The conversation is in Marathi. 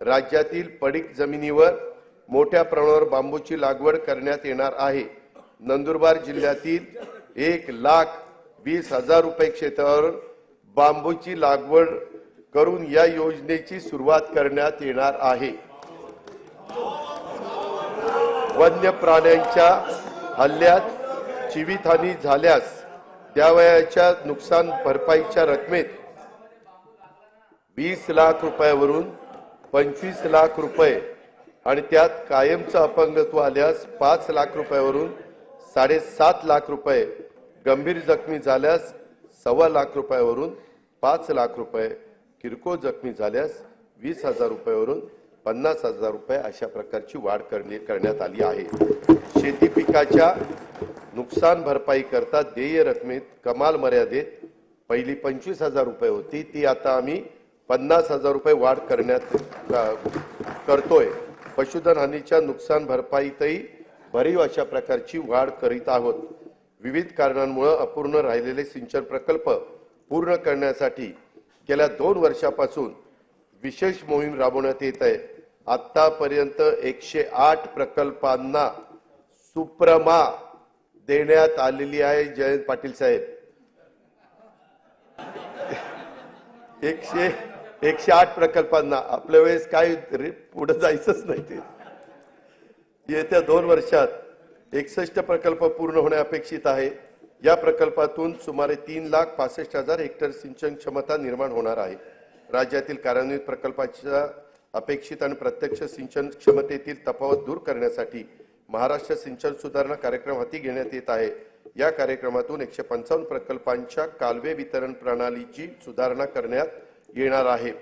राज्यातील पडीक जमिनीवर मोठ्या प्रमाणावर बांबूची लागवड करण्यात येणार आहे. नंदुरबार जिल्ह्यातील एक लाख वीस हजार रुपये क्षेत्रावर बांबूची लागवड करून या योजनेची सुरुवात करण्यात येणार आहे. वन्य प्राण्यांच्या हल्ल्यात जीवितहानी झाल्यास द्यावयाच्या नुकसान भरपाईच्या रकमेत वीस लाख रुपयावरून पंचवीस लाख रुपये आणि त्यात कायमचं अपंगत्व आल्यास पाच लाख रुपयावरून साडेसात लाख रुपये गंभीर जखमी झाल्यास सव्वा लाख रुपयावरून पाच लाख रुपये किरकोळ जखमी झाल्यास वीस हजार रुपयावरून पन्नास हजार रुपये अशा प्रकारची वाढ करणे करण्यात आली आहे. शेती पिकाच्या नुकसान भरपाई करता देय रकमेत कमाल मर्यादेत पहिली पंचवीस हजार रुपये होती. ती आता आम्ही पन्नास हजार रुपये वाढ करण्यात क- करतोय. पशुधन हानीच्या नुकसान भरपाईतही भरीव अशा प्रकारची वाढ करीत आहोत. विविध कारणांमुळे अपूर्ण राहिलेले सिंचन प्रकल्प पूर्ण करण्यासाठी गेल्या दोन वर्षापासून विशेष मोहीम राबवण्यात येत आहे. आतापर्यंत एकशे आठ प्रकल्पांना सुप्रमा देण्यात आलेली आहे जयंत पाटील साहेब. एकशे एकशे आठ प्रकल्पांना आपल्या वेळेस काय पुढे जायचंच नाही ते. येत्या दोन वर्षात एकसष्ट प्रकल्प पूर्ण होणे अपेक्षित आहे. या प्रकल्पातून सुमारे तीन लाख पासष्ट हजार हेक्टर सिंचन क्षमता निर्माण होणार आहे. राज्यातील कार्यान्वित प्रकल्पाच्या अपेक्षित आणि प्रत्यक्ष सिंचन क्षमतेतील तफावत दूर करण्यासाठी महाराष्ट्र सिंचन सुधारणा कार्यक्रम हाती घेण्यात येत आहे. या कार्यक्रमातून एकशे पंचावन्न प्रकल्पांच्या कालवे वितरण प्रणालीची सुधारणा करण्यात येणार आहे.